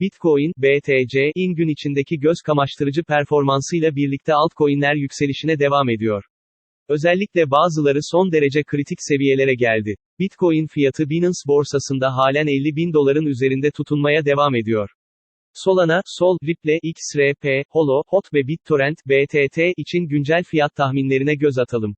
Bitcoin, BTC, in gün içindeki göz kamaştırıcı performansıyla birlikte altcoin'ler yükselişine devam ediyor. Özellikle bazıları son derece kritik seviyelere geldi. Bitcoin fiyatı Binance borsasında halen 50 bin doların üzerinde tutunmaya devam ediyor. Solana, Sol, Ripple, XRP, Holo, HOT ve BitTorrent, BTT için güncel fiyat tahminlerine göz atalım.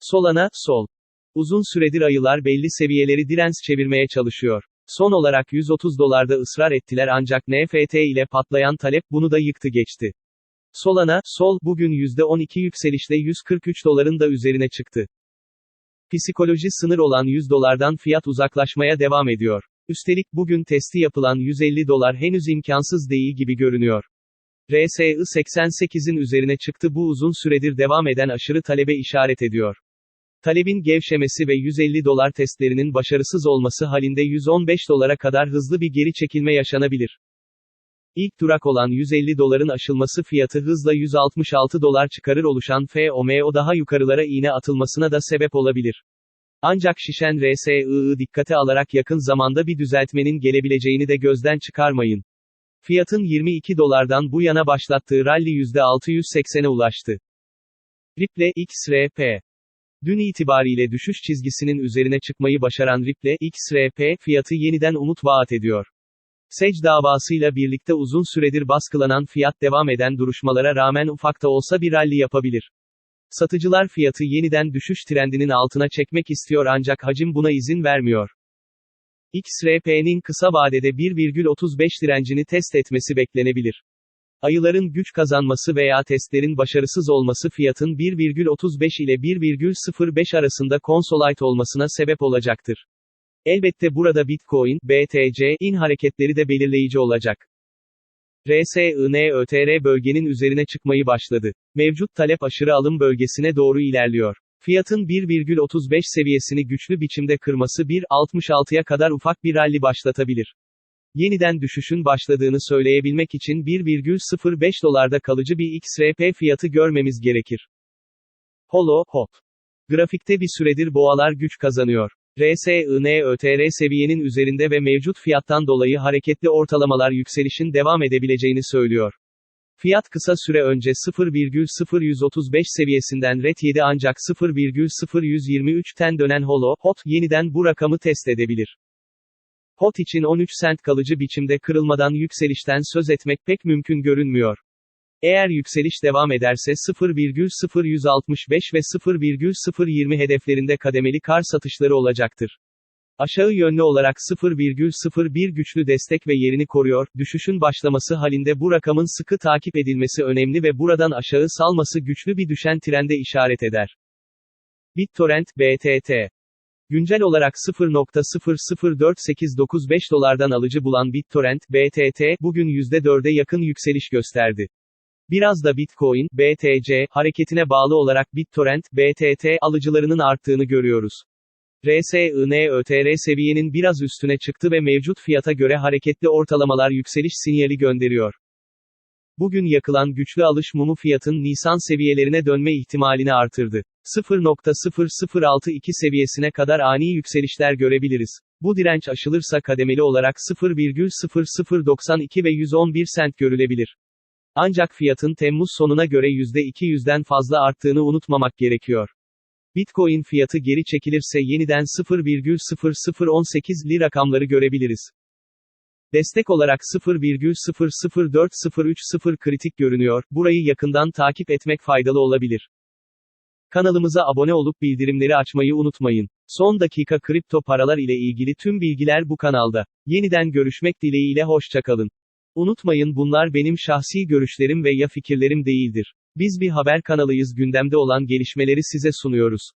Solana, Sol. Uzun süredir ayılar belli seviyeleri direns çevirmeye çalışıyor. Son olarak 130 dolarda ısrar ettiler ancak NFT ile patlayan talep bunu da yıktı geçti. Solana, Sol, bugün %12 yükselişle 143 doların da üzerine çıktı. Psikoloji sınır olan 100 dolardan fiyat uzaklaşmaya devam ediyor. Üstelik bugün testi yapılan 150 dolar henüz imkansız değil gibi görünüyor. RSI 88'in üzerine çıktı bu uzun süredir devam eden aşırı talebe işaret ediyor. Talebin gevşemesi ve 150 dolar testlerinin başarısız olması halinde 115 dolara kadar hızlı bir geri çekilme yaşanabilir. İlk durak olan 150 doların aşılması fiyatı hızla 166 dolar çıkarır oluşan FOMO daha yukarılara iğne atılmasına da sebep olabilir. Ancak şişen RSI'ı dikkate alarak yakın zamanda bir düzeltmenin gelebileceğini de gözden çıkarmayın. Fiyatın 22 dolardan bu yana başlattığı rally %680'e ulaştı. Ripple XRP Dün itibariyle düşüş çizgisinin üzerine çıkmayı başaran Ripple XRP fiyatı yeniden umut vaat ediyor. SEC davasıyla birlikte uzun süredir baskılanan fiyat devam eden duruşmalara rağmen ufak da olsa bir rally yapabilir. Satıcılar fiyatı yeniden düşüş trendinin altına çekmek istiyor ancak hacim buna izin vermiyor. XRP'nin kısa vadede 1,35 direncini test etmesi beklenebilir. Ayıların güç kazanması veya testlerin başarısız olması fiyatın 1,35 ile 1,05 arasında consolide olmasına sebep olacaktır. Elbette burada Bitcoin, BTC, in hareketleri de belirleyici olacak. RSINÖTR bölgenin üzerine çıkmayı başladı. Mevcut talep aşırı alım bölgesine doğru ilerliyor. Fiyatın 1,35 seviyesini güçlü biçimde kırması 1,66'ya kadar ufak bir rally başlatabilir. Yeniden düşüşün başladığını söyleyebilmek için 1,05 dolarda kalıcı bir XRP fiyatı görmemiz gerekir. Holo, HOT. Grafikte bir süredir boğalar güç kazanıyor. RSINÖTR seviyenin üzerinde ve mevcut fiyattan dolayı hareketli ortalamalar yükselişin devam edebileceğini söylüyor. Fiyat kısa süre önce 0,0135 seviyesinden ret yedi ancak 0,0123'ten dönen Holo, HOT, yeniden bu rakamı test edebilir. HOT için 13 sent kalıcı biçimde kırılmadan yükselişten söz etmek pek mümkün görünmüyor. Eğer yükseliş devam ederse 0,0165 ve 0,020 hedeflerinde kademeli kar satışları olacaktır. Aşağı yönlü olarak 0,01 güçlü destek ve yerini koruyor, düşüşün başlaması halinde bu rakamın sıkı takip edilmesi önemli ve buradan aşağı salması güçlü bir düşen trende işaret eder. BitTorrent, BTT Güncel olarak 0.004895 dolardan alıcı bulan BitTorrent, BTT, bugün %4'e yakın yükseliş gösterdi. Biraz da Bitcoin, BTC, hareketine bağlı olarak BitTorrent, BTT, alıcılarının arttığını görüyoruz. RSINÖTR seviyenin biraz üstüne çıktı ve mevcut fiyata göre hareketli ortalamalar yükseliş sinyali gönderiyor. Bugün yakılan güçlü alış mumu fiyatın Nisan seviyelerine dönme ihtimalini artırdı. 0.0062 seviyesine kadar ani yükselişler görebiliriz. Bu direnç aşılırsa kademeli olarak 0,0092 ve 111 sent görülebilir. Ancak fiyatın Temmuz sonuna göre %200'den fazla arttığını unutmamak gerekiyor. Bitcoin fiyatı geri çekilirse yeniden 0,0018'li rakamları görebiliriz. Destek olarak 0,00430 kritik görünüyor, burayı yakından takip etmek faydalı olabilir. Kanalımıza abone olup bildirimleri açmayı unutmayın. Son dakika kripto paralar ile ilgili tüm bilgiler bu kanalda. Yeniden görüşmek dileğiyle hoşçakalın. Unutmayın bunlar benim şahsi görüşlerim ve ya fikirlerim değildir. Biz bir haber kanalıyız gündemde olan gelişmeleri size sunuyoruz.